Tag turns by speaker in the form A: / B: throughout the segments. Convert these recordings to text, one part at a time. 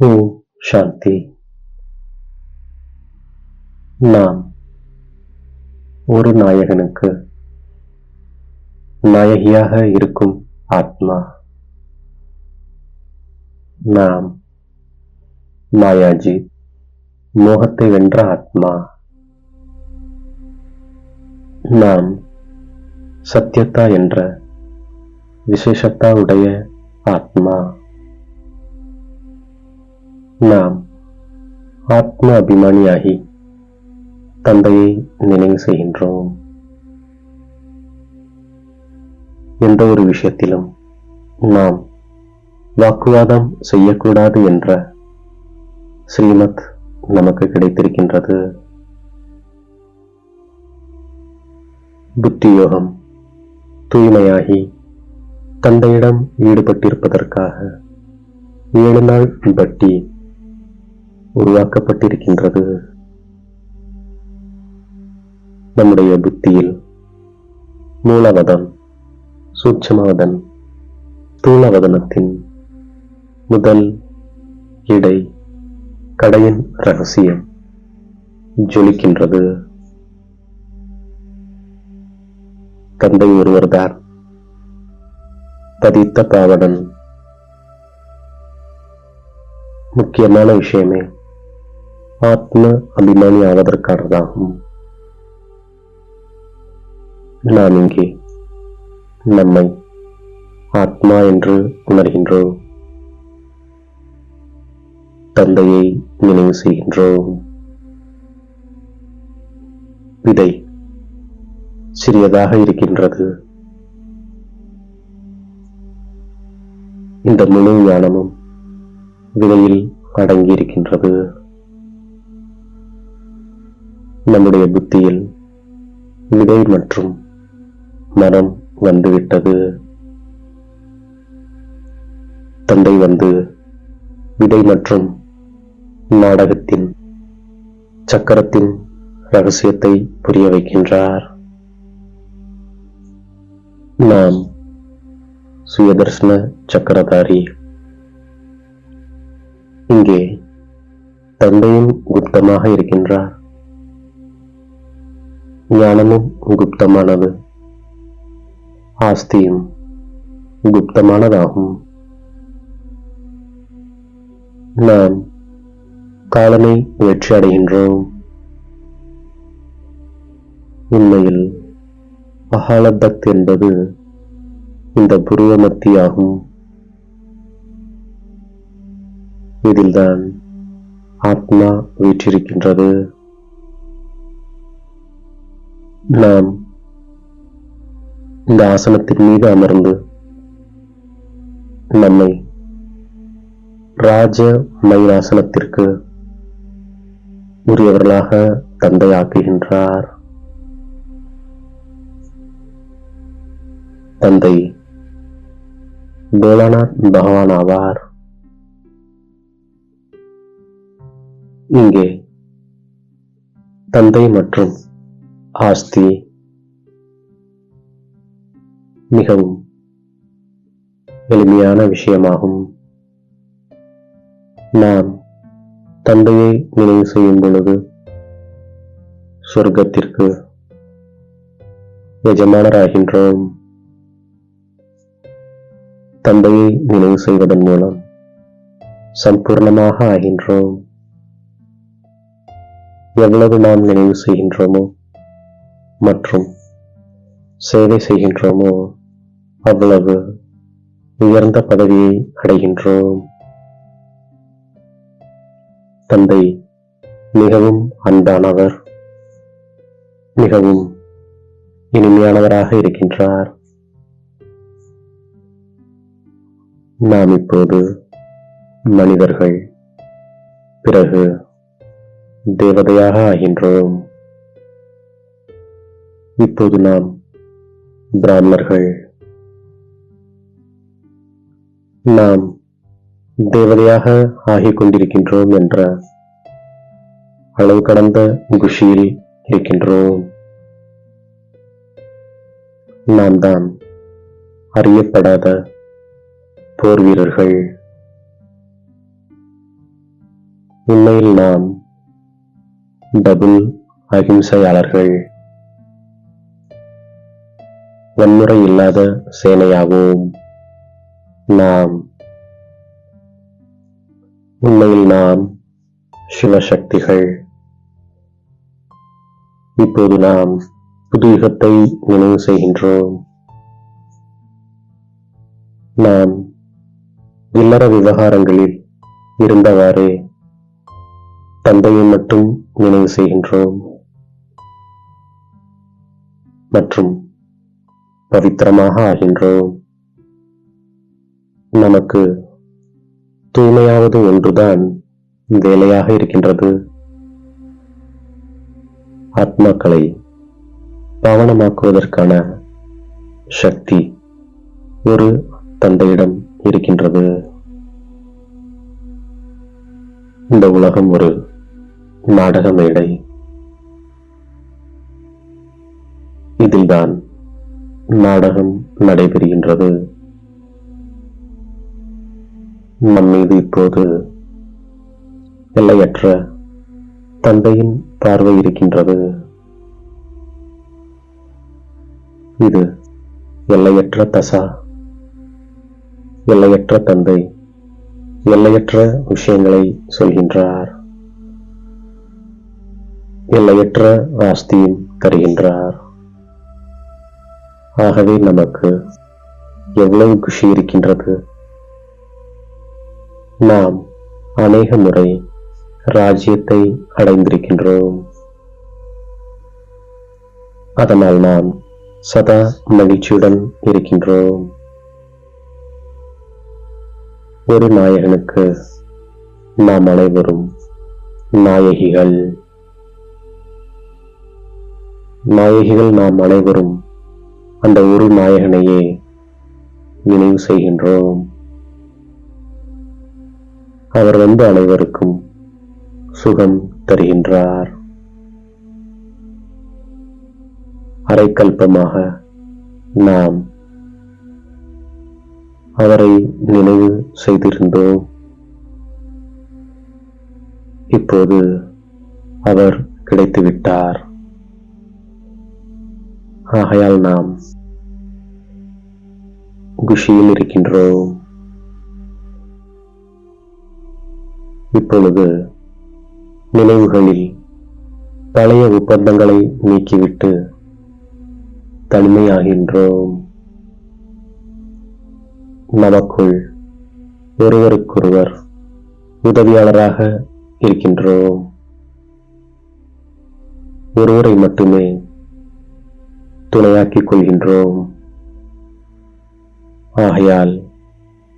A: ஓம் சாந்தி நாம் ஒரு நாயகனுக்கு நாயகியாக இருக்கும் ஆத்மா. நாம் மாயாஜி மோகத்தை வென்ற ஆத்மா. நாம் சத்யத்தா என்ற விசேஷத்தா உடைய ஆத்மா. நாம் ஆத்ம அபிமானியாகி தந்தையை நினைவு செய்கின்றோம். எந்த ஒரு விஷயத்திலும் நாம் வாக்குவாதம் செய்யக்கூடாது என்ற ஸ்ரீமத் நமக்கு கிடைத்திருக்கின்றது. புத்தி யோகம் தூய்மையாகி தந்தையிடம் ஈடுபட்டிருப்பதற்காக ஏழு நாள் பட்டி உருவாக்கப்பட்டிருக்கின்றது. நம்முடைய புத்தியில் மூலவதம் சூட்சமவதன் தூளவதனத்தின் முதல் இடை கடையின் ரகசியம் ஜொலிக்கின்றது. தந்தை ஒருவர்தான் பதித்த பாவடன் முக்கியமான விஷயமே ஆத்ம அபிமானி ஆவதற்கானதாகும் நாம் இங்கே நம்மை ஆத்மா என்று உணர்கின்றோம். தந்தையை நினைவு செய்கின்றோம். விதை சிறியதாக இருக்கின்றது. இந்த முழு ஞானமும் விதையில் அடங்கியிருக்கின்றது. நம்முடைய புத்தியில் விதை மற்றும் மரம் வந்துவிட்டது. தந்தை வந்து விதை மற்றும் நாடகத்தின் சக்கரத்தின் ரகசியத்தை புரிய வைக்கின்றார். நாம் சுயதர்சன சக்கரதாரி. இங்கே தந்தையும் குப்தமாக இருக்கின்றார். ஞானமும் குப்தமானது ஆஸ்தியும் குப்தமானதாகும் நாம் காலனை வெற்றி அடைகின்றோம். உண்மையில் அகாலத்தத் என்பது இந்த புருவமத்தியாகும் இதில்தான் ஆத்மா வீற்றிருக்கின்றது. நாம் இந்த ஆசனத்தின் மீது அமர்ந்து நம்மை ராஜ மயிராசனத்திற்கு உரியவர்களாக தந்தை ஆக்குகின்றார் தந்தை போலாநாத் பகவான் ஆவார். இங்கே தந்தை மற்றும் ஆஸ்தி மிகவும் எளிமையான விஷயமாகும். நாம் தந்தையை நினைவு செய்யும் பொழுது சொர்க்கத்திற்கு எஜமானராகின்றோம். தந்தையை நினைவு செய்வதன் மூலம் சம்பூர்ணமாக ஆகின்றோம். எவ்வளவு நாம் நினைவு செய்கின்றோமோ மற்றும் சேவை செய்கின்றோமோ? அவ்வளவு உயர்ந்த பதவியை அடைகின்றோம். தந்தை மிகவும் அன்பானவர். மிகவும் இனிமையானவராக இருக்கின்றார். நாம் இப்போது மனிதர்கள் பிறகு தேவதையாக ஆகின்றோம். இப்போது நாம் பிராமணர்கள். நாம் தேவதையாக ஆகிக் கொண்டிருக்கின்றோம் என்ற அளவு கடந்த குஷியில் இருக்கின்றோம். நாம் தான் அறியப்படாத போர் வீரர்கள். உண்மையில் நாம் டபுள் அகிம்சையாளர்கள். வன்முறை இல்லாத சேனையாகவும் நாம் உண்மையில் நாம் சிவசக்திகள். இப்போது நாம் புது யுகத்தை நினைவு செய்கின்றோம். நாம் இல்லற விவகாரங்களில் இருந்தவாறே தந்தையை மட்டும் நினைவு செய்கின்றோம். மற்றும் பவித்திரமாக ஆகின்றோம். நமக்கு தூய்மையாவது ஒன்றுதான் வேலையாக இருக்கின்றது. ஆத்மாக்களை பாவனமாக்குவதற்கான சக்தி ஒரு தந்தையிடம் இருக்கின்றது. இந்த உலகம் ஒரு நாடக மேடை. இதில்தான் நாடகம் நடைபெறுகின்றது. நம் மீது இப்போது எல்லையற்ற தந்தையின் பார்வை இருக்கின்றது. இது எல்லையற்ற தசா எல்லையற்ற தந்தை எல்லையற்ற விஷயங்களை சொல்கின்றார். எல்லையற்ற ஆஸ்தியும் தருகின்றார். ஆகவே நமக்கு எவ்வளவு குஷி இருக்கின்றது? நாம் அநேக முறை ராஜ்யத்தை அடைந்திருக்கின்றோம். அதனால் நாம் சதா மகிழ்ச்சியுடன் இருக்கின்றோம். ஒரு நாயகனுக்கு நாம் அனைவரும் நாயகிகள். நாயகிகள் நாம் அனைவரும் அந்த ஒரு நாயகனையே நினைவு செய்கின்றோம். அவர் வந்து அனைவருக்கும் சுகம் தருகின்றார். அரைக்கல்பமாக நாம் அவரை நினைவு செய்திருந்தோம். இப்போது அவர் கிடைத்துவிட்டார். ஆகையால் நாம் குஷியில் இருக்கின்றோம் இப்பொழுது நினைவுகளில் பழைய ஒப்பந்தங்களை நீக்கிவிட்டு தனிமையாகின்றோம். நமக்குள் ஒருவருக்கொருவர் உதவியாளராக இருக்கின்றோம். ஒருவரை மட்டுமே துணையாக்கிக் கொள்கின்றோம். ஆகையால்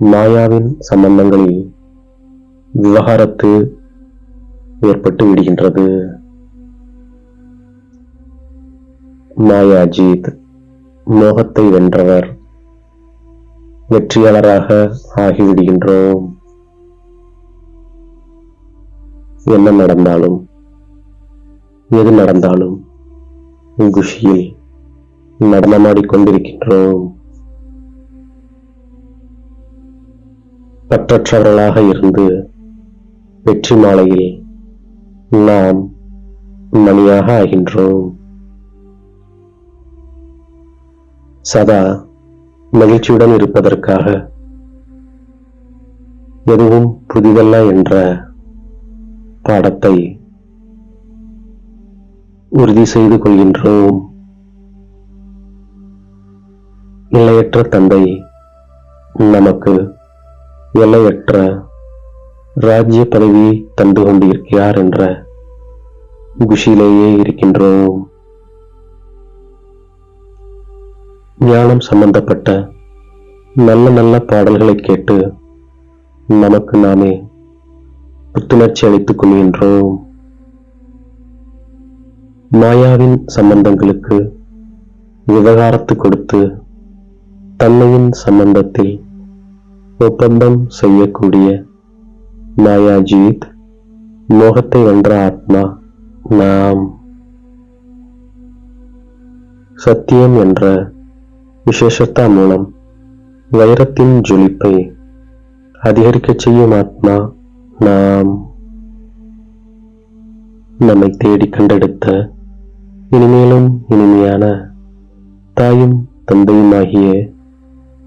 A: மாயாவின் சம்பந்தங்களில் விவகாரத்து ஏற்பட்டு விடுகின்றது. மாயாஜித் மோகத்தை வென்றவர் வெற்றியாளராக ஆகிவிடுகின்றோம். என்ன நடந்தாலும் எது நடந்தாலும் குஷியில் நடனமாடிக்கொண்டிருக்கின்றோம். பற்றற்றவர்களாக இருந்து வெற்றி மாலையில் நாம் மணியாக ஆகின்றோம். சதா மகிழ்ச்சியுடன் இருப்பதற்காக எதுவும் புதிதல்ல என்ற பாடத்தை உறுதி செய்து கொள்கின்றோம். எல்லையற்ற தந்தை நமக்கு எல்லையற்ற ராஜ்ய பதவியை தந்து கொண்டிருக்கிறார் என்ற குஷியிலேயே இருக்கின்றோம். ஞானம் சம்பந்தப்பட்ட நல்ல நல்ல பாடல்களை கேட்டு நமக்கு நாமே புத்துணர்ச்சி அளித்துக் கொள்கின்றோம். மாயாவின் சம்பந்தங்களுக்கு விவகாரத்து கொடுத்து தன்னையின் சம்பந்தத்தில் ஒப்பந்தம் செய்யக்கூடிய மாயாஜீத் மோகத்தை வென்ற ஆத்மா நாம். சத்தியம் என்ற விசேஷத்தா மூலம் வைரத்தின் ஜொலிப்பை அதிகரிக்கச் செய்யும் ஆத்மா நாம். நம்மை தேடி கண்டெடுத்த இனிமேலும் இனிமையான தாயும் தந்தையுமாகிய